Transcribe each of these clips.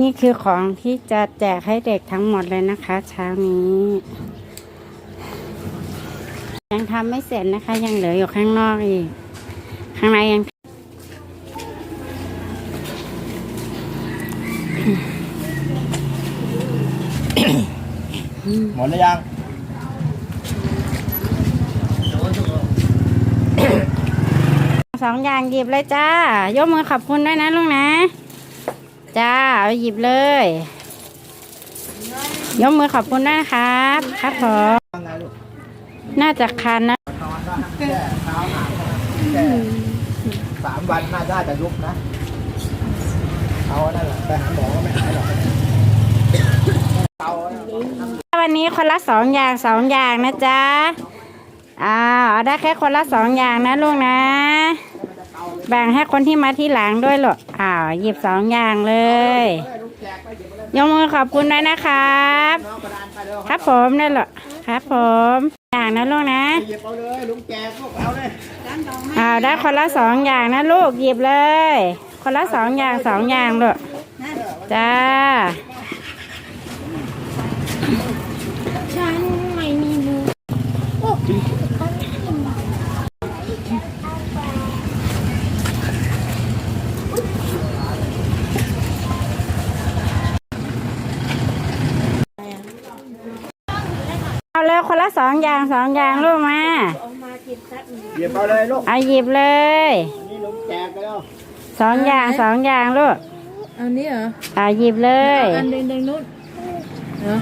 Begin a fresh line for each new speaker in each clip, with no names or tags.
นี่คือของที่จะแจกให้เด็กทั้งหมดเลยนะคะ เช้านี้ ยังทำไม่เสร็จนะคะ ยังเหลืออยู่ข้างนอกอีก ข้างในยัง
หมดหรือยัง
สองอย่างหยิบเลยจ้ายกมือขอบคุณด้วยนะลุงนะ จ้าเอาหยิบเลย ยกมือขอบคุณด้วยนะครับ ครับผม
ว่าไงลูก
น่าจะคันนะ
นอนก็แค่เท้าหนักแค่สามวันน่าจะจะยุบนะเอานั่นแหละไปหาหมอก็ไม่หายหรอกเอา
วันนี้คนละสองอย่างสองอย่างนะจ๊ะอ้าวเอาได้แค่คนละสองอย่างนะลูกนะ แบ่งให้คนที่มาที่หลังด้วยหรออ้าวหยิบสองอย่างเลย
ย
กมือขอบคุณด้วยนะครับ ครับผมนั่นหรอครับผมอย่างนะลูกนะ
หยิบเอาเลยลุงแจกลูกเอาเลย
อ้าวได้คนละสองอย่างนะลูกหยิบเลย คนละสองอย่างสองอย่างเลูกจ้า
ฉันไม่มีมือ
เอาเลยคนละสองอย่างสองอย่างลูกมา
หยิบเอาเลยลูก
เอาหยิบเลย
นี่ลุงแจกไปแล้ว
สองอย่างสองอย่างลูก
อันนี้เหรอ
เอาหยิบเลย
อันแดงๆนู้นเหรอ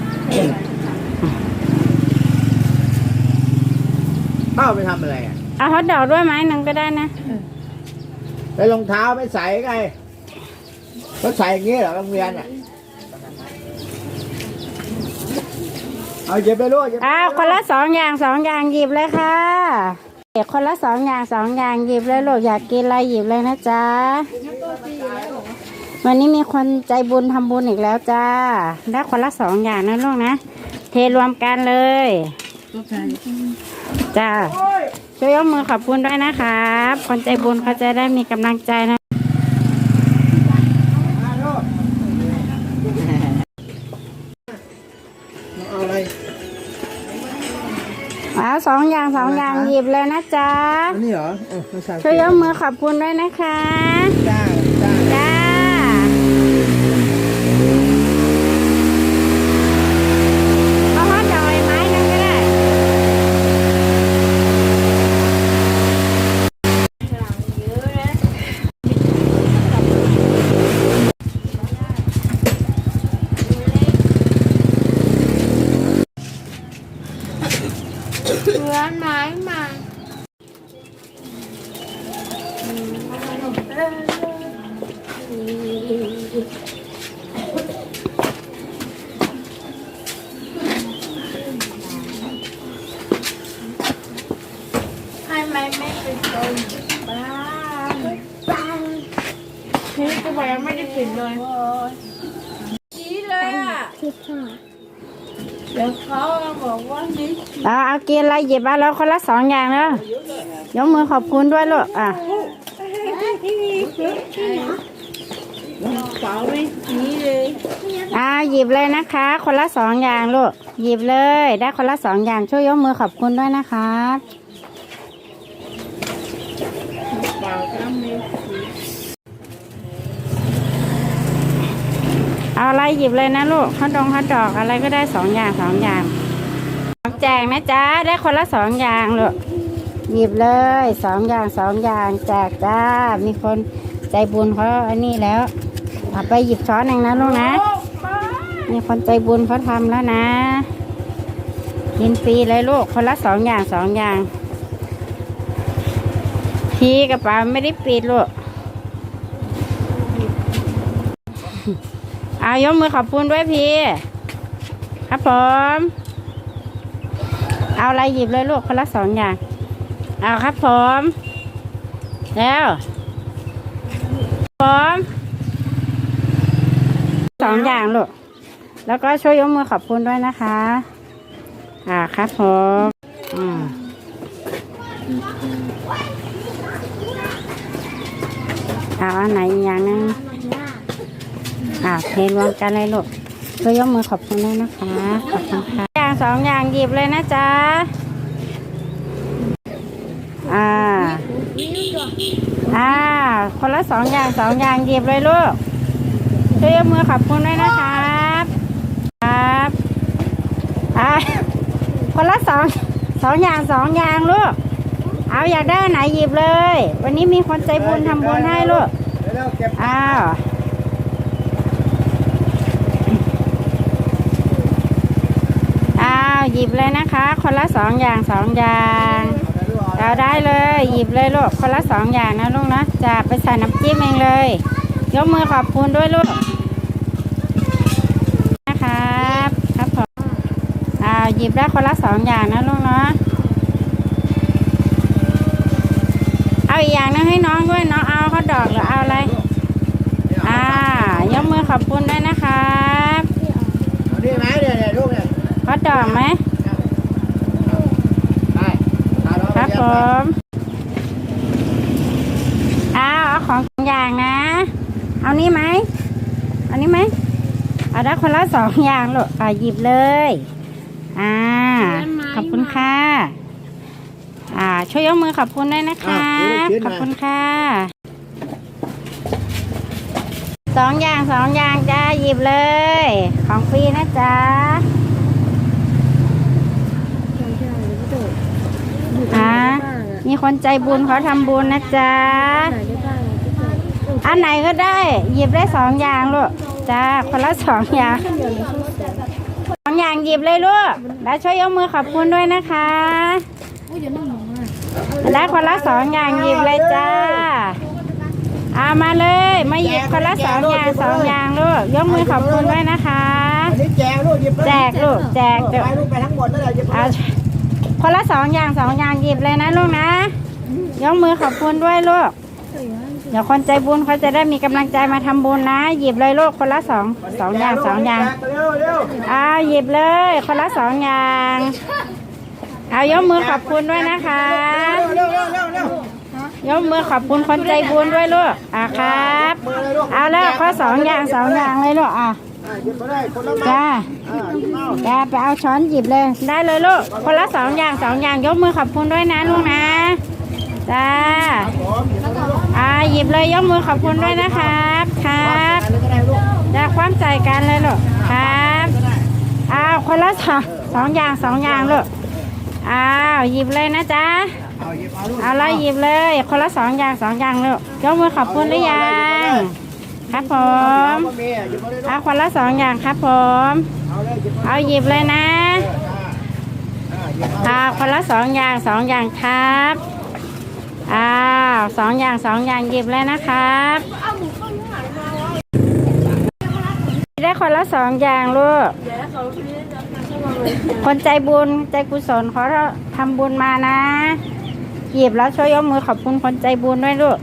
เข้าไปทำอะไรอะ
เอาฮอตดอกด้วยไหมหนึ่งก็ได้นะ
แล้วรองเท้าไม่ใส่ไงเขาใส่อย่างนี้เหรอโรงเรียนอะ เอาหยิบไปลูกหยิบ
อ้าวคนละสองอย่างสองอย่างหยิบเลยค่ะเด็กคนละสองอย่างสองอย่างหยิบเลยลูกอยากกินอะไรหยิบเลยนะจ๊ะวันนี้มีคนใจบุญทำบุญอีกแล้วจ้าได้คนละสองอย่างนะลูกนะเทรวมกันเลย
ลูกชาย
จ้าช่วยยกมือขอบคุณด้วยนะครับ คนใจบุญเขาจะได้มีกำลังใจนะ สองอย่างสองอย่างหยิบเลยนะจ๊ะ
อันนี้เหรอเออไม่ใช่
ช่วยยกมือขอบคุณด้วยนะคะ
จ้าจ้า
จ้าเอาฮอตดอกอีกไม้หนึงก็ได้
เหมือนไม้มาทำไมไม่เป็นคนบ้านบ้านนี่ก็บอกยังไม่ได้ปิดเลยชี้เลยอะ เดี๋ยวเขาบอกว่านี่
เอาเอากินอะไรหยิบเอาแล้วคนละสองอย่างแล้วยกมือขอบคุณด้วยลูกอะ
เป๋าไม่ชี้เลย
อ่าหยิบเลยนะคะ คนละสองอย่างลูกหยิบเลย ได้คนละสองอย่างช่วยยกมือขอบคุณด้วยนะครับ
เป๋าก็ไม่
หยิบเลยนะลูกข้าวดองข้าวดอกอะไรก็ได้สองอย่างสองอย่างแจกนะจ๊ะได้คนละสองอย่างลูกหยิบเลยสองอย่างสองอย่างแจกจ้ามีคนใจบุญเขาอันนี้แล้วเอาไปหยิบช้อนเองนะลูกนะมีคนใจบุญเขาทำแล้วนะกินฟรีเลยลูกคนละสองอย่างสองอย่างทีกระเป๋าไม่ได้ปิดลูก เอายกมือขอบคุณด้วยพี่ ครับผม เอาอะไรหยิบเลยลูกคนละสองอย่าง เอาครับผมแล้วผมสองอย่างลูก แล้วก็ช่วยยกมือขอบคุณด้วยนะคะ อ่าครับผมอืมเอาอันไหนอีกอย่างนึง ออ่าเทรวมกันเลยลูกช่วยยกมือขอบคุณด้วยนะคะ ขอบคุณค่ะอย่างสองอย่างหยิบเลยนะจ๊ะ อ่า อ่า คนละสองอย่างสองอย่างหยิบเลยลูกช่วยยกมือขอบคุณด้วยนะครับ ครับ อ่า คนละสองสองอย่างสองอย่างลูก เอาอยากได้อันไหนหยิบเลย วันนี้มีคนใจบุญทำบุญให้ลูก
เร็วๆเก็บ
อ้าว อ้าวห ยิบเลยนะคะ คนละสองอย่างสองอย่างเอาได้เลยหยิบเลยลูกคนละสองอย่างนะลูกนะจะไปใส่น้ำจิ้มเองเลย ยกมือขอบคุณด้วยลูกนะครับครับผมอ้าวหยิบได้คนละสองอย่างนะลูกเนาะเอาอีกอย่างหนึงให้น้องด้วยน้องเอาข้าวดอกหรือเอาอะไรอ่ายกมือขอบคุณด้วยนะครับ
เอาดีไหมเนี่ยเนี่ยลูกเนี่ย
ข้าวดอกไหม
ไปเอาน้อง
ครับ
เลี้ยง
ผ
ไป
มอ้าวเอาของสองอย่างนะ เอานี้ไหมเอานี้ไหมเอาได้คนละสองอย่างลูกอ่าหยิบเลย อ่า ขอบคุณค่ะ อ่า ช่วยยกมือขอบคุณด้วยนะคะขอบคุณค่ะสองอย่างสองอย่างจ้าหยิบเลย ของฟรีนะจ๊ะ อ่ามีคนใจบุญเขาทำบุญนะจ๊ะ อันไหนก็ได้ หยิบได้สองอย่างลูกจ้าคนละสองอย่างสองอย่างหยิบเลยลูกแล้วช่วยยกมือขอบคุณด้วยนะคะได้คนละสองอย่างหยิบเลยจ้าเอามาเลยมาหยิบคนละสองอย่างสองอย่างลูกยกมือขอบคุณด้วยนะคะ
อันนี้แจกลูกหยิบเลย
แจกลูกแจก
ไปลูกไปทั้งหมดนั่นแหละ
คนละสองอย่างสองอย่างหยิบเลยนะลูกนะยกมือขอบคุณด้วยลูกเดี๋ยวคนใจบุญเขาจะได้มีกำลังใจมาทำบุญนะ หยิบเลยลูกคนละสองสองอย่างสองอย่าง
แจกเร็ว
หยิบเลย คนละสองอย่างเอายกมือขอบคุณด้วยนะคะ
ย
กมือขอบคุณคนใจบุญด้วยลูกอะครับ
เลยลูก
เอาแล้วข้อสองอย่างสองอย่างเลยลูกอะ
อะหยิบมาได้คนละไม้
จ้า
อะหยิบเอา
จ้าไปเอาช้อนหยิบเลย ได้เลยลูก คนละสองอย่างสองอย่างยกมือขอบคุณด้วยนะลูกนะจ้า
ผมหยิบมาได้ลูก
อ่าหยิบเลยยกมือขอบคุณด้วยนะครับ ครับ
อะไรก็ได้ลูก
จะความใจกันเลยลูกครับอ้าวคนละสองสองอย่างสองอย่างลูกอ้าวหยิบเลยนะจ๊ะ
เอาหยิบเอาลูก
เอาเลยหยิบเลย คนละสองอย่างสองอย่างลูกยกมือขอบคุณหรือยัง ครับผมเอาคนละสองอย่างครับผม
เอาหยิบ
เลยนะ
อะหยิบเอา
คนละสองอย่างสองอย่างครับอ้าวสองอย่างสองอย่างหยิบเลยนะครับได้คนละสองอย่างลูกคนใจบุญใจกุศลเขาทำบุญมานะ หยิบแล้วช่วยยกมือขอบคุณคนใจบุญด้วยลูก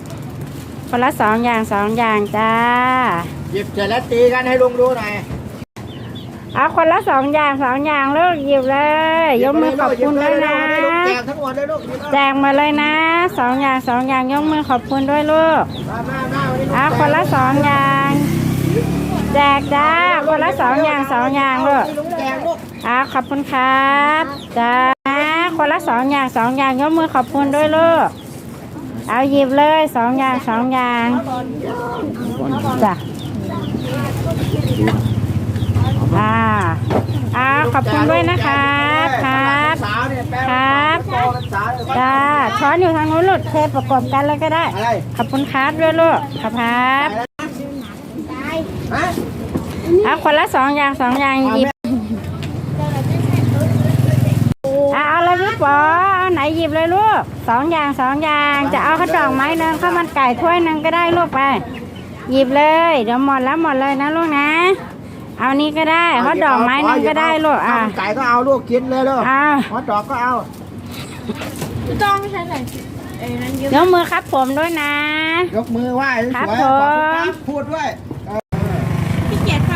คนละสองอย่างสองอย่างจ้า
หยิบเสร็จแล้วตีกันให้ลุงดูหน่อย
เอาคนละสองอย่างสองอย่างลูกหยิบเลย ยกมือขอบคุณด้วยนะ
แจกทั้งหมดเลยลูกหยิบ
แจกมาเลยนะสองอย่างสองอย่างยกมือขอบคุณด้วยลูก
มามามาวันนี้ลูก
เอาคนละสองอย่าง แจกจ้าคนละสองอย่างสองอย่างลูก
ให้ลุงแจกลูก
เอาขอบคุณครับจ้าคนละสองอย่างสองอย่างยกมือขอบคุณด้วยลูก เอาหยิบเลยสองอย่างสองอย่างจ้ะอ่าอ่าขอบคุณด้วยนะครับครับ
สาวเนี่ยแปล
ครับ
ว่าสาวเนี่ย
จ้าช้อนอยู่ทางนู้นลูกเทประกบกันเลยก็ได้
อะไร
ขอบคุณครับด้วยลูกขอบครับ
ฮะ
เอาคนละสองอย่างสองอย่างหยิบเอาเอาเลยพี่ป๋อเอาไหนหยิบเลยลูกสองอย่างสองอย่าง จะเอาข้าวดอกไม้หนึ่งข้าวมันไก่ถ้วยหนึ่งก็ได้ลูกไป หยิบเลยเดี๋ยวหมดแล้วหมดเลยนะลูกนะ เอานี้ก็ได้ข้าวดอกไม้หนึ่งก็ได้ลูกอะ
ข้าวมันไก่ก็เอาลูกกินเลยลูก
เอา
ฮอตดอกก็เอา
ไม่ต้องใช้ใส่เอ้นั่นเยอะ
ยกมือครับผมด้วยนะ
ยกมือไหว้สวย
ครับ
ๆขอบคุณค
ผม
รับพูดด้วยเออ
พี่เกียรติท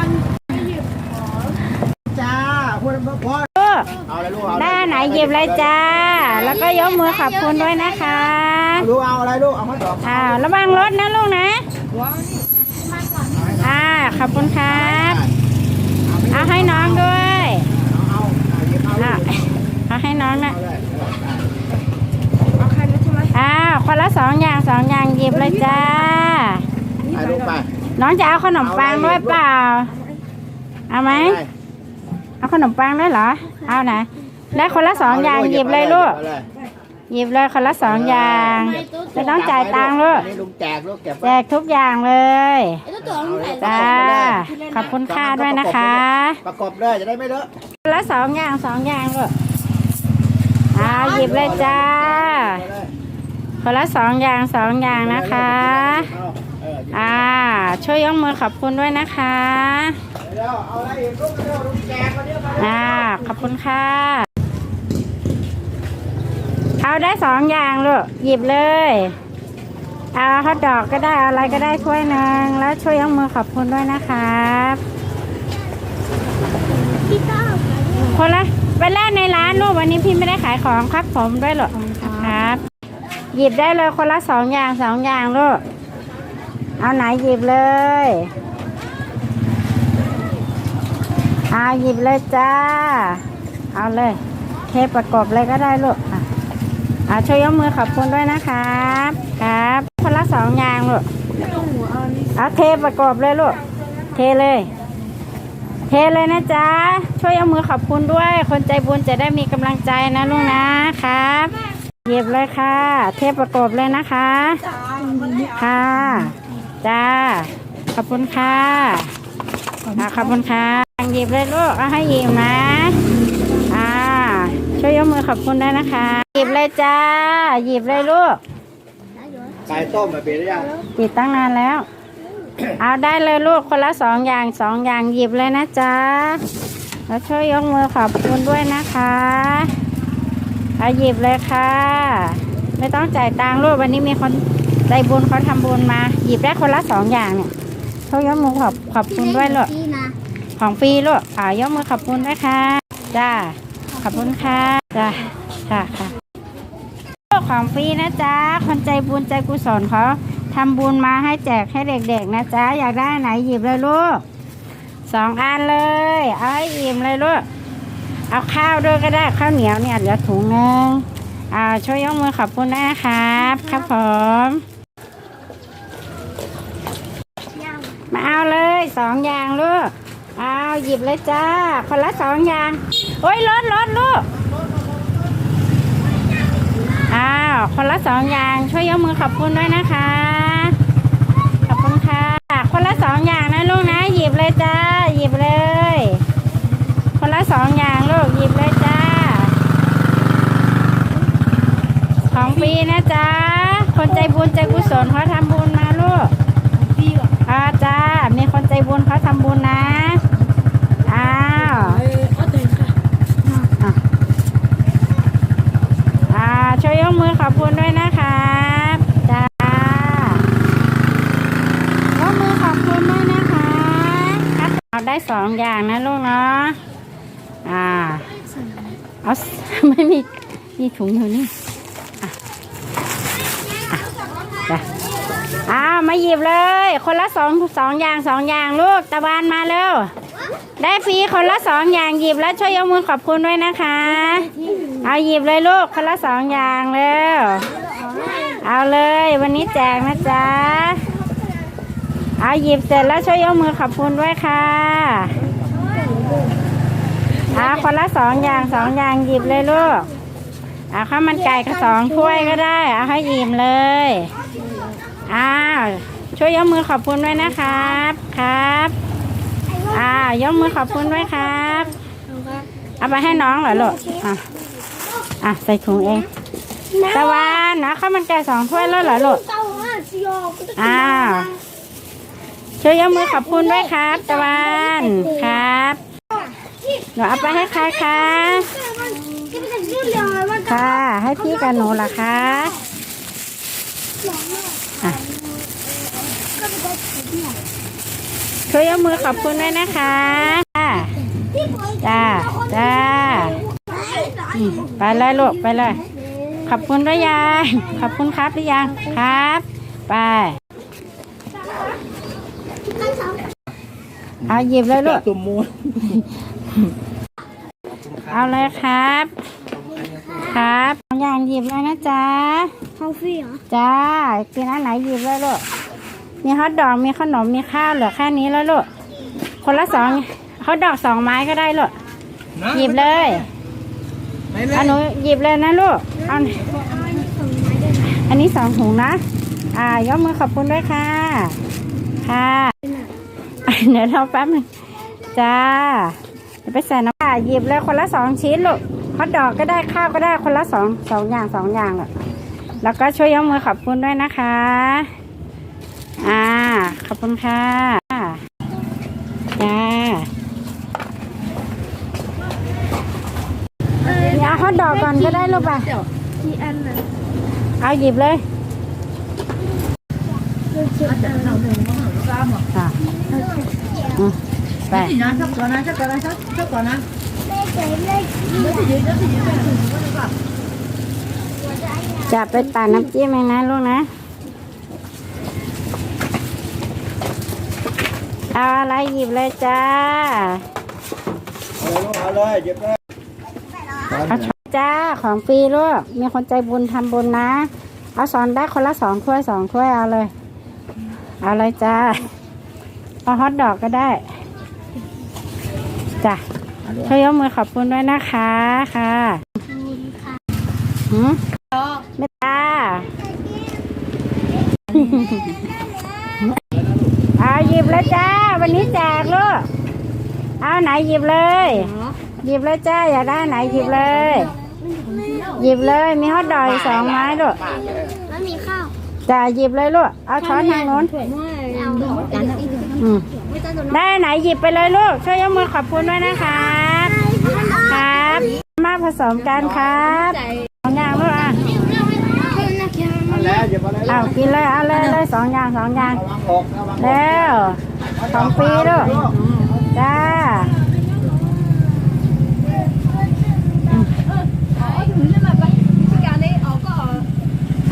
จ้าพูดเพราะ
ลูก
เอาเลยลูกเอา
ได้ไหนหยิบเลยจ้า แล้วก็ยกมือขอบคุณด้วยนะคะ
ลูกเอาอะไรลูกเอาฮอตดอก
อ่าระวังรถนะลูกนะอ่าขอบคุณครับเอาให้น้องด้วย
เอาเอาหยิบเอา
อะเอาให้น้องนะ
เอาเลย
เอาใครนะใช่ไหม
อ้าวคนละสองอย่างสองอย่างหยิบเลยจ้า
ถ่ายรูปไป
น้องจะเอาขนมปังด้วยเปล่า เอาไหม
ไป
เอาขนมปังด้วยเหรอ เอาไหนได้คนละสองอย่างหยิบเลยลูก
อาเลย
หยิบเลยคนละสองอย่าง ไม่ต้องจ่ายตังค์ลูก
อันนี้ลุงแจกลูกเก็บ
แจ
ไว้
กทุกอย่างเลย
ไอ้ตัวตัวของใส่
จ้า ขอบคุณค่าด้วยนะคะ
ประกบเลยจะได้ไม่เลอะ
คนละสองอย่างสองอย่างลูกเอาหยิบเลยจ้า
เอาเลย
คนละสองอย่างสองอย่างนะคะ
เอาเอ่า
ช่วยยกมือขอบคุณด้วยนะคะ
เดี๋ยวเอาอะไรลูกเดี๋ยวรูดแก้วเดี๋ยวนะ
อ่าขอบคุณค่ะ เอาได้สองอย่างลูกหยิบเลยเอาฮอทดอกก็ได้อะไรก็ได้ถ้วยหนึ่งแล้วช่วยยกมือขอบคุณด้วยนะครับ
พี่ต้า
คนละไปแรกในร้านลูกวันนี้พี่ไม่ได้ขายของครับผมด้วยหรอกครับ หยิบได้เลยคนละสองอย่างสองอย่างลูก เอาไหนหยิบเลยเอาหยิบเลยจ้า เอาเลย เทปประกอบเลยก็ได้ลูกอ่าช่วยยกมือขอบคุณด้วยนะครับ ครับคนละสองอย่างลูก
เอา
เทประกอบเลยลูก เทเลย เทเลยนะจ๊ะ ช่วยเอามือขอบคุณด้วย คนใจบุญจะได้มีกำลังใจนะลูกนะครับหยิบเลยค่ะ เทปประกอบเลยนะคะ ค่ะ จ้า ขอบคุณค่ะอ่าขอบคุณค่ะหยิบเลยลูกเอาให้หยิบนะ อ่า ช่วยยกมือขอบคุณด้วยนะคะ หยิบเลยจ้า หยิบเลยลูก
ไก่ต้มมาเปลี่ยนหรือยัง
ติดตั้งนานแล้ว เอาได้เลยลูกคนละสองอย่างสองอย่างหยิบเลยนะจ๊ะแล้วช่วยยกมือขอบคุณด้วยนะคะเอาหยิบเลยค่ะ ไม่ต้องจ่ายตังค์ลูกวันนี้มีคน ใจบุญเขาทำบุญมา หยิบได้คนละสองอย่างเนี่ยช่วยกมือขอบขอบคุณด้วยลูกของฟรีลูกอ่ายกมือขอบคุณด้วยค่ะจ้าขอบคุณค่ะจ้าค่ะค่ะของฟรีนะจ๊ะคนใจบุญใจกุศลเขาทำบุญมาให้แจกให้เด็กๆนะจ๊ะอยากได้ไหนหยิบเลยลูกสองอันเลยเอาให้อิ่มเลยลูกเอาข้าวด้วยก็ได้ข้าวเหนียวเนี่ยเหลือถุงนึงอ่าช่วยยกมือขอบคุณนะครับ ครับผม มาเอาเลยสองอย่างลูก เอาหยิบเลยจ้า คนละสองอย่าง โอ้ยรถรถลูก อ้าว คนละสองอย่างช่วยยกมือขอบคุณด้วยนะคะ ขอบคุณค่ะ คนละสองอย่างนะลูกนะ หยิบเลยจ้า หยิบเลย คนละสองอย่างลูก หยิบเลยจ้า ของฟรีนะจ๊ะคนใจบุญใจกุศลเขาทำบุญมา ลูก
อะ
อาจ้า มีคนใจบุญเขาทำบุญนะ อ้าว
เออเอาเต็มค่ะ
อ่าช่วยยกมือขอบคุณด้วยนะครับจ้ายกมือขอบคุณด้วยนะคะครับเอาได้สองอย่างนะลูกเนาะอ่าเอาไม่มีมีถุงอยู่นี่ อะอะจ้ะ อ้าวมาหยิบเลย คนละสองสองอย่างสองอย่างลูกตะวันมาเร็วได้ฟรีคนละสองอย่างหยิบแล้วช่วยยกมือขอบคุณด้วยนะคะ เอาหยิบเลยลูกคนละสองอย่างเร็วเอาเลย วันนี้แจกนะจ๊ะเอาหยิบเสร็จแล้วช่วยยกมือขอบคุณด้วยค่ะเอาคนละสองอย่างสองอย่างหยิบเลยลูกเอาข้าวมันไก่ก็สองถ้วยก็ได้ เอาให้อิ่มเลย อ้าวช่วยยกมือขอบคุณด้วยนะครับ ครับอ้าวยกมือขอบคุณด้วยครับ เอาไปให้น้องเหรอลูกอะอะใส่ถุงเองตะวันนะข้าวมันไก่สองถ้วยแล้วเหรอลูก
เต้าห้าสิโยก
อ้าวช่วยยกมือขอบคุณด้วยครับ ตะวันครับหนูเอาไปให้ใครคะค่ะ ให้พี่กับหนูล่ะคะอะ ช่วยยกมือขอบคุณด้วยนะคะจ้าจ้าอืมไปเลยลูกไปเลย ขอบคุณด้วยยายขอบคุณครับหรือยังครับ ไปเอาหยิบเลยลูก
ตุ่มมูล
เอาเลยครับ ครับสองอย่างหยิบเลยนะจ๊ะ
เขาฟรีเหรอ
จ้ากินอันไหนหยิบเลยลูก มีฮอทดอกมีขนมมีข้าวเหลือแค่นี้แล้วลูกคนละสองฮอทดอกสองไม้ก็ได้ลูกหยิบเลย
ไหนเลย
เอาหนูหยิบเลยนะลูกเอาอันนี้สองถุงนะ อ่ายกมือขอบคุณด้วยค่ะ ค่ะเดี๋ยวเราแป๊บหนึงจ้าเดี๋ยวไปใส่น้ำอ่าหยิบเลยคนละสองชิ้นลูกฮอทดอกก็ได้ข้าวก็ได้คนละสองสองอย่างสองอย่างอะแล้วก็ช่วยยกมือขอบคุณด้วยนะคะ อ่า ขอบคุณค่ะจ้าเอาฮอทดอกก่อนก็ได้ลูกป่ะ
กี่อันน่ะ
เอาหยิบเลย
คือเชื่ออันเราหนึ่ง
ค่ะอืมไป
นะชอบก่อนนะชอบก่อนนะชอบชอบก่อนนะไม่ใช่ไม่เดี๋ยวสิเดี๋ยวสิเดี๋ยวไปถึงก็จะแบบ
จะไปตัดน้ำจิ้มเองนะลูกนะ เอาอะไรหยิบเลยจ้า
เอาเลยหยิบเลย
เอาช้อนจ้าของฟรีลูกมีคนใจบุญทำบุญนะ เอาสอนได้คนละสองถ้วยสองถ้วยเอาเลย เอาเลยจ้าเอาฮอทดอกก็ได้จ้ะช่วยยกมือขอบคุณด้วยนะคะค่ะหืมไม่ตา เอาหยิบเลยจ้า วันนี้แจกลูกเอาไหนหยิบเลย หยิบเลยจ้าอยากได้ไหนหยิบเลย หยิบเลยมีฮอทดอกอีกสองไม้ลูก
แล้วมีข้าว
จ้าหยิบเลยลูกเอาช้อนทางโน้น
ไม่เอากันอีก
อืม
ไม่ต้องตัว
ได้ไหนหยิบไปเลยลูกช่วยยกมือขอบคุณด้วยนะครับครับ มาผสมกันครับสองอย่างลูกอะ
เอา แล้วหยิบมาเลย
เอากินเลยเอาเลยเลยสองอย่างสองอย่าง
ระวังหกระวังหก
แล้วสองปีลูกจ้า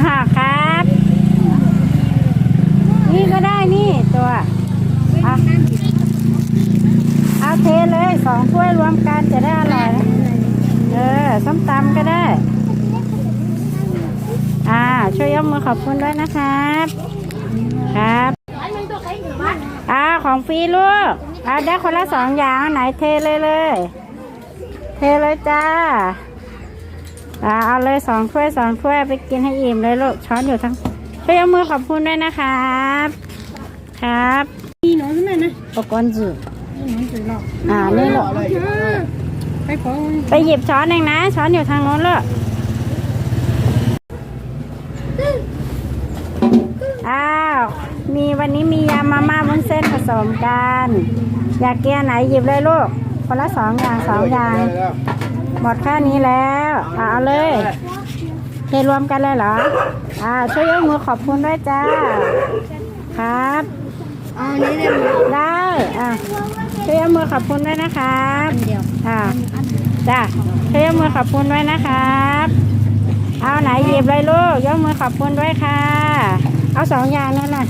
ค่ะครับ นี่ก็ได้นี่ตัวเอาเอาเทเลยสองถ้วยรวมกันจะได้อร่อยนะเออส้มตำก็ได้ อ่า ช่วยยกมือ ขอบคุณด้วยนะครับ ครับอ่าของฟรีลูกอ่าได้คนละสองอย่างอันไหนเทเลยเลย เทเลยจ้าอ่าเอาเลยสองถ้วยสองถ้วยไปกินให้อิ่มเลยลูกช้อนอยู่ทั้งช่วยยกมือขอบคุณด้วยนะครับ ครับ
มีน้องใช่ไหมนะ
ปกรณ์จืด
มีน้องจืดหรอก
อ่านี่ลูก
เอาเลยหยิบเลย
ไปขอ
ไปหยิบช้อนเองนะ ช้อนอยู่ทางโน้นลูก มีวันนี้มียำมาม่าวุ้นเส้นผสมกัน อยากกินอันไหนหยิบเลยลูก คนละสองอย่างสองอย่าง หมดแค่นี้แล้วอะเอาเลยเทรวมกันเลยเหรอ อ่า ช่วยยกมือขอบคุณด้วยจ้า ครับ
อ๋อนี่ได้ไหม
ได้ อะช่วยยกมือขอบคุณด้วยนะครับ
เดียว
อ่าจ้าช่วยยกมือขอบคุณด้วยนะครับ เอาไหนหยิบเลยลูก ยกมือขอบคุณด้วยค่ะ เอาสองอย่างนั่นน่ะ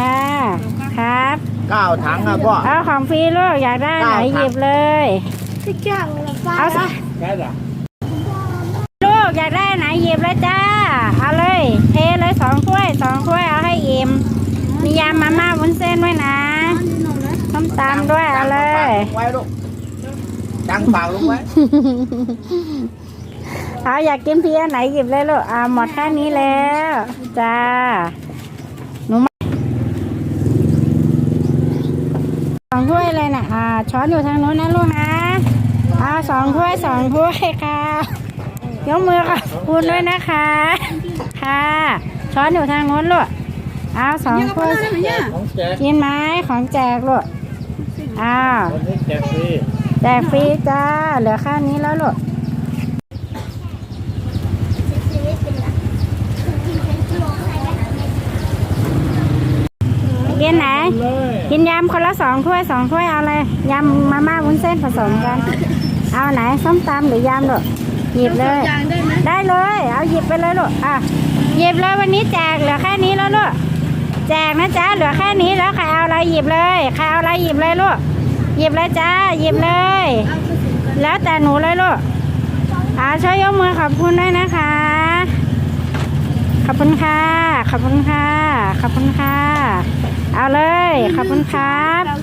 ค่ะ ครับ
ๆเก้าถังอะพ่อ
เอาของฟรีลูกอยากได้ไหนหยิบเลย
ที่แก้วละฟ้า
เอาสิ
แค่ไหน
ลูกอยากได้ไหนหยิบเลยจ้าเอาเลยเทเลยสองถ้วยสองถ้วยเอาให้อิ่มมียำมาม่าวุ้นเส้นด้วยนะต้มตำด้วยเอาเลย
ไว้ลูกดังเปล่าลงไว้
เอาอยากกินเพียไหนหยิบเลยลูกอ่าหมดแค่นี้แล้ว จ้าหนูมาสอง ถ้วยเลยนะอ่าช้อนอยู่ทางโน้นนะลูกนะอ่าสองถ้วยสองถ้วยค่ะยกมือค่ะคุณด้วยนะคะ ค่ะ ช้อนอยู่ทางโน้นลูกเอาสองถ้วย
ของแจก
กินไหมของแจกลูกอ้าว
วันนี้แจกฟรี
แจกฟรีจ้าเหลือแค่นี้แล้วลูกกินไหน
เลย
กินยำคนละสองถ้วยสองถ้วยเอาเลยยำมาม่าวุ้นเส้นผสมกัน เอาไหนส้มตำหรือยำลูกหยิบเลย
จางได้ไหม
ได้เลย เอาหยิบไปเลยลูกอะหยิบเลยวันนี้แจกเหลือแค่นี้แล้วลูกแจกนะจ๊ะเหลือแค่นี้แล้วใครเอาอะไรหยิบเลยใครเอาอะไรหยิบเลยลูกหยิบเลยจ้าหยิบเลย แล้วแต่หนูเลยลูกอาช่วยยกมือขอบคุณด้วยนะคะ ขอบคุณค่ะ ขอบคุณค่ะ ขอบคุณค่ะ เอาเลย ขอบคุณครับ